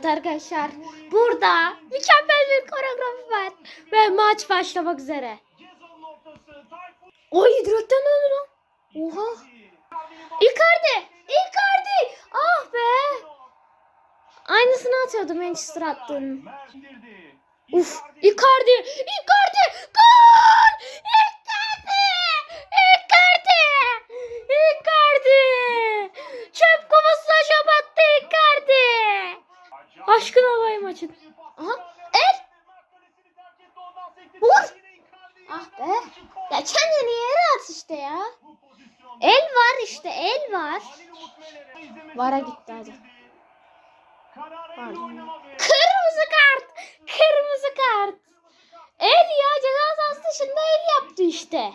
Evet arkadaşlar burada mükemmel bir koreografi var ve maç başlamak üzere. Oy direkten döndü lan. Oha. Icardi! Icardi! Ah be! Aynısını atıyordu Manchester attığının. Uf! Icardi! Icardi! Gol! Icardi! Icardi! Icardi! Çöp kovasına çöp attı Icardi! Maçın. Aha! El! Vur! Ah be! Ya kendini yere at işte ya. El var işte el var. Vara gitti hadi. Kırmızı kart. Kırmızı kart. El ya ceza sahası dışında el yaptı işte.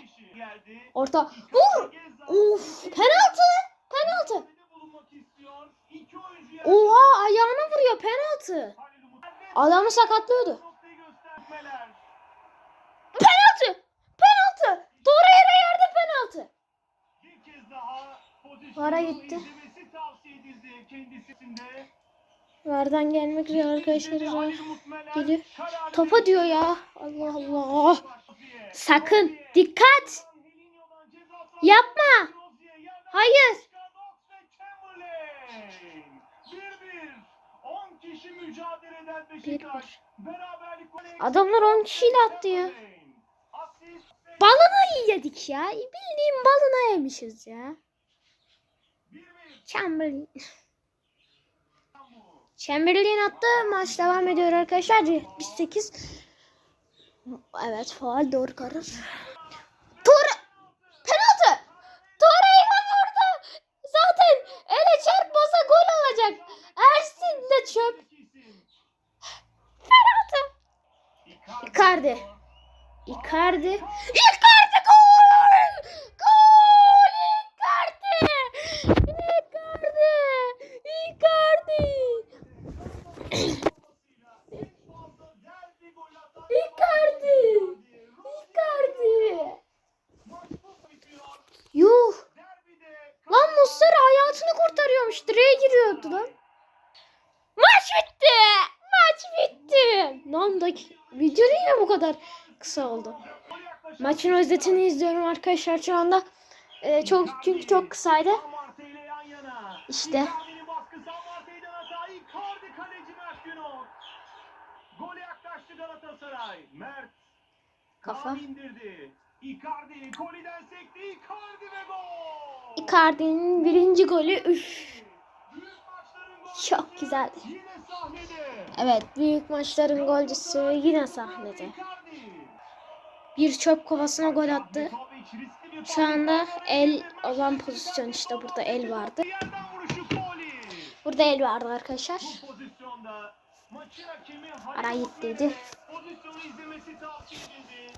Orta. Vur. Of penaltı. Penaltı. Oha ayağına vuruyor penaltı. Adamı sakatlıyordu. Penaltı. Penaltı. Torreira yerde penaltı. Vara gitti. Vardan gelmek üzere arkadaşlar. Geliyor. Topa diyor ya. Allah Allah. Sakın dikkat. Yapma. Hayır. Bir bir. Adamlar 10 kişiyle attı ya. Balına yedik ya. Bildiğin balına yemişiz ya. Chamberlain. Chamberlain attı. Maç devam ediyor arkadaşlar. 78. Evet faal doğru karar. Tor penaltı. Torreira vurdu. Zaten ele çarpmasa gol olacak. Ersin de çöp. Penaltı. Icardi. Icardi. Icardi gol! Gol! Icardi! Icardi! Icardi! Icardi! Icardi! Yuh! Lan Muslera hayatını kurtarıyormuş. Direğe giriyordu lan. Maç bitti! Maç bitti! Lan da video niye bu kadar kısa oldu? Maçın özetini izliyorum arkadaşlar şu anda. Ee, çok çünkü çok kısaydı. İşte. Kafa. Icardi'nin birinci golü üf. Çok sahnede. Evet büyük maçların golcüsü yine sahnede. Bir çöp kovasına gol attı. Şu anda el olan pozisyon işte burada el vardı. Burada el vardı arkadaşlar. Ara Halil git Mutlu'ya dedi. Pozisyonu izlemesi tavsiye edildi.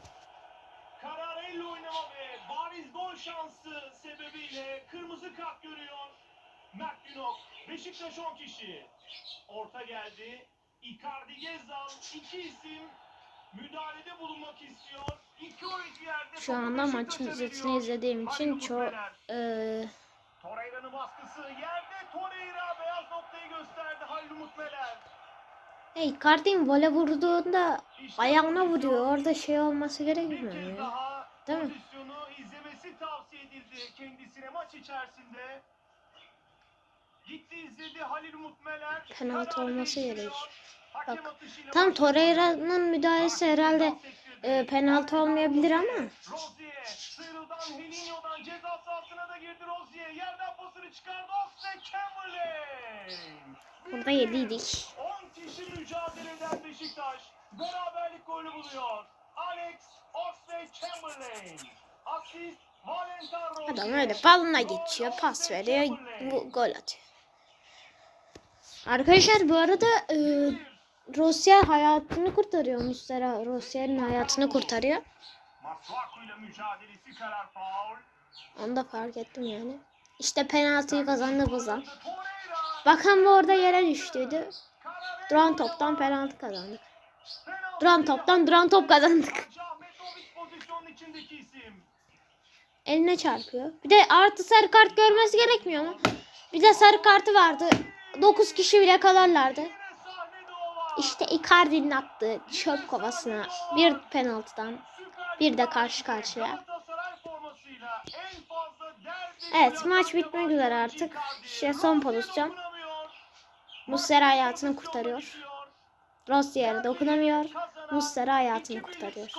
Karar elle oynama ve bariz gol şansı sebebiyle kırmızı kart görüyor. Mert Günok, Beşiktaş 10 kişi. Orta geldi. Icardi Gezal, iki isim müdahalede bulunmak istiyor. İki oyuncu yerde Şu anda maçın özetini izlediğim için çok eee Torreira'nın baskısı yerde Torreira beyaz noktayı gösterdi Halil Mutmeler. Hey Icardi'nin vole vurduğunda İşte ayağına vuruyor. Orada şey olması gerekmiyor ya. Değil mi? izlemesi tavsiye edildi kendisine maç içerisinde. Gitti izledi Halil Mutmeler. Penaltı olması gerek. Bak, Tam. Torreira'nın müdahalesi herhalde e, penaltı olmayabilir ama Rozier sıyrıldan Helinho'dan ceza sahasına da girdi Rozier. Yerden pasını çıkardı Oxlade Chamberlain. burada yediydik. 10 kişi mücadele eden Beşiktaş beraberlik golü buluyor. Alex Oxlade-Chamberlain. Asist Valentin Rozier. Adam öyle balına geçiyor, pas veriyor, bu gol atıyor. Arkadaşlar bu arada e, Rusya hayatını kurtarıyor. Muslera Rusya'nın hayatını kurtarıyor. Onu da fark ettim yani. İşte penaltıyı kazandı. Torreira. Bakan bu orada yere düştüydü. Duran toptan penaltı kazandık. Duran toptan duran top kazandık. Eline çarpıyor. Bir de artı sarı kart görmesi gerekmiyor mu? Bir de sarı kartı vardı. 9 kişi bile kalarlardı. İşte Icardi'nin attığı çöp kovasına bir penaltıdan bir de karşı karşıya. Evet, maç bitmek üzere artık. İşte son pozisyon. Muslera hayatını kurtarıyor. Rossier'e dokunamıyor. Muslera hayatını kurtarıyor.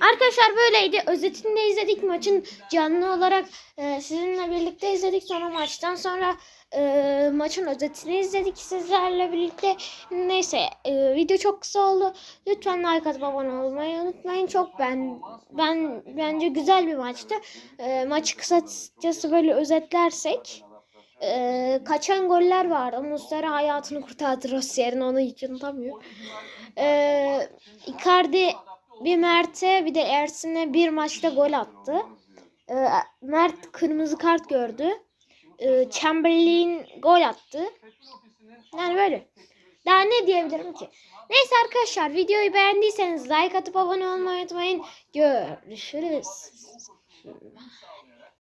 Arkadaşlar böyleydi. Özetini de izledik. Maçın canlı olarak e, sizinle birlikte izledik. Sonra maçtan sonra e, maçın özetini izledik sizlerle birlikte. Neyse e, video çok kısa oldu. Lütfen like atıp abone olmayı unutmayın. Çok ben ben bence güzel bir maçtı. E, maçı kısacası böyle özetlersek e, kaçan goller vardı. Muslera hayatını kurtardı Rossier'in onu hiç unutamıyorum. E, Icardi bir Mert'e bir de Ersin'e bir maçta gol attı. Ee, Mert kırmızı kart gördü. Ee, Chamberlain gol attı. Yani böyle. Daha ne diyebilirim ki? Neyse arkadaşlar videoyu beğendiyseniz like atıp abone olmayı unutmayın. Görüşürüz.